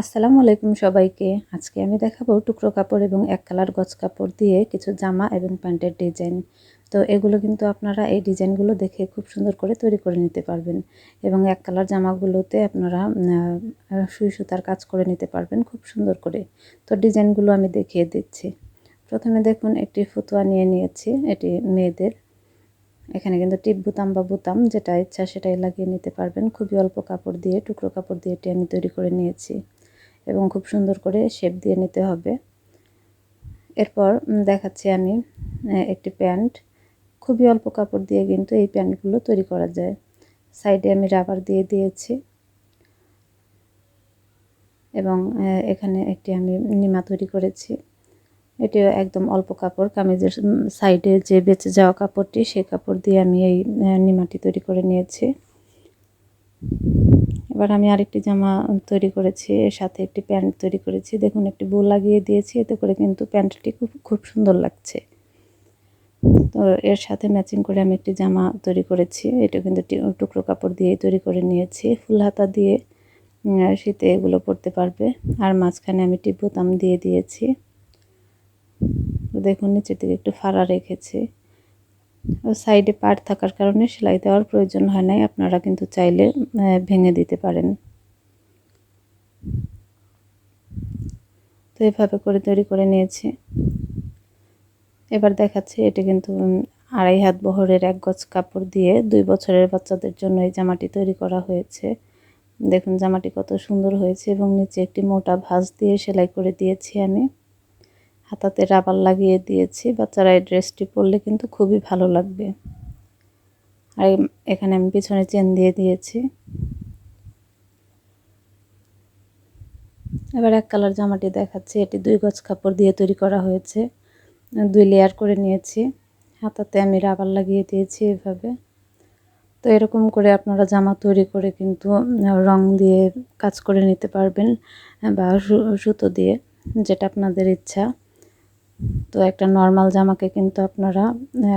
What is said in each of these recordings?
আসসালামু আলাইকুম সবাইকে। আজকে আমি দেখাবো টুকরো কাপড় এবং এক কালার গজ কাপড় দিয়ে কিছু জামা এবং প্যান্টের ডিজাইন। তো এগুলো কিন্তু আপনারা এই ডিজাইনগুলো দেখে খুব সুন্দর করে তৈরি করে নিতে পারবেন এবং এক কালার জামাগুলোতে আপনারা সুই সুতার কাজ করে নিতে পারবেন খুব সুন্দর করে। তো ডিজাইনগুলো আমি দেখিয়ে দিচ্ছি। প্রথমে দেখুন, একটি ফুতুয়া নিয়ে নিয়েছি, এটি মেয়েদের। এখানে কিন্তু টিপ বুতাম বা বুতাম, যেটা ইচ্ছা সেটাই লাগিয়ে নিতে পারবেন। খুবই অল্প কাপড় দিয়ে, টুকরো কাপড় দিয়ে এটি আমি তৈরি করে নিয়েছি। এবং খুব সুন্দর করে শেপ দিয়ে নিতে হবে। এরপর দেখাচ্ছি আমি একটি প্যান্ট। খুবই অল্প কাপড় দিয়ে কিন্তু এই প্যান্টগুলো তৈরি করা যায়। সাইডে আমি রাবার দিয়ে দিয়েছি। এবং এখানে একটি আমি নিমা তৈরি করেছি। এটিও একদম অল্প কাপড়, কামিজের সাইডে যে বেঁচে যাওয়া কাপড়টি সেই কাপড় দিয়ে আমি এই নিমাটি তৈরি করে নিয়েছি। এবার আমি আরেকটি জামা তৈরি করেছি, এর সাথে একটি প্যান্ট তৈরি করেছি। দেখুন, একটি বউ লাগিয়ে দিয়েছি, এতে করে কিন্তু প্যান্টটি খুব খুব সুন্দর লাগছে। তো এর সাথে ম্যাচিং করে আমি একটি জামা তৈরি করেছি। এটা কিন্তু টুকরো কাপড় দিয়ে তৈরি করে নিয়েছি। ফুল হাতা দিয়ে শীতে এগুলো পরতে পারবে। আর মাঝখানে আমি টিপ বোতাম দিয়ে দিয়েছি। দেখুন, নিচের দিকে একটু ফাড়া রেখেছি। সাইডে পাট থাকার কারণে সেলাই দেওয়ার প্রয়োজন হয় নাই। আপনারা কিন্তু চাইলে ভেঙে দিতে পারেন। তো এভাবে করে তৈরি করে নিয়েছি। এবার দেখাচ্ছি, এটি কিন্তু আড়াই হাত বহরের এক গজ কাপড় দিয়ে দুই বছরের বাচ্চাদের জন্য এই জামাটি তৈরি করা হয়েছে। দেখুন জামাটি কত সুন্দর হয়েছে এবং নিচে একটি মোটা ভাঁজ দিয়ে সেলাই করে দিয়েছি আমি। হাতাতে রাবার লাগিয়ে দিয়েছি। বাচ্চারা এই ড্রেসটি পরলে কিন্তু খুবই ভালো লাগবে। আর এখানে আমি পিছনে চেন দিয়ে দিয়েছি। এবার এক কালার জামাটি দেখাচ্ছি। এটি দুই গজ কাপড় দিয়ে তৈরি করা হয়েছে। দুই লেয়ার করে নিয়েছি। হাতাতে আমি রাবার লাগিয়ে দিয়েছি এভাবে। তো এরকম করে আপনারা জামা তৈরি করে কিন্তু রং দিয়ে কাজ করে নিতে পারবেন, বা সুতো দিয়ে, যেটা আপনাদের ইচ্ছা। তো একটা নর্মাল জামাকে কিন্তু আপনারা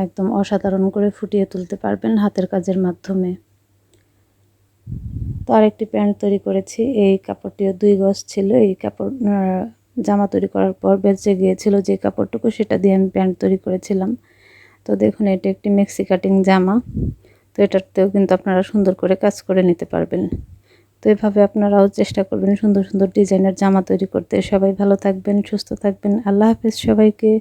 একদম অসাধারণ করে ফুটিয়ে তুলতে পারবেন হাতের কাজের মাধ্যমে। তো আরেকটি প্যান্ট তৈরি করেছি, এই কাপড়টিও দুই গজ ছিল, এই কাপড় জামা তৈরি করার পর বেঁচে গিয়েছিল যে কাপড়টুকু, সেটা দিয়ে আমি প্যান্ট তৈরি করেছিলাম। তো দেখুন, এটা একটি মেক্সি কাটিং জামা, তো এটাতেও কিন্তু আপনারা সুন্দর করে কাজ করে নিতে পারবেন। তো এভাবে আপনারাও চেষ্টা করবেন সুন্দর সুন্দর ডিজাইনের জামা তৈরি করতে। সবাই ভালো থাকবেন, সুস্থ থাকবেন। আল্লাহ হাফেজ সবাইকে।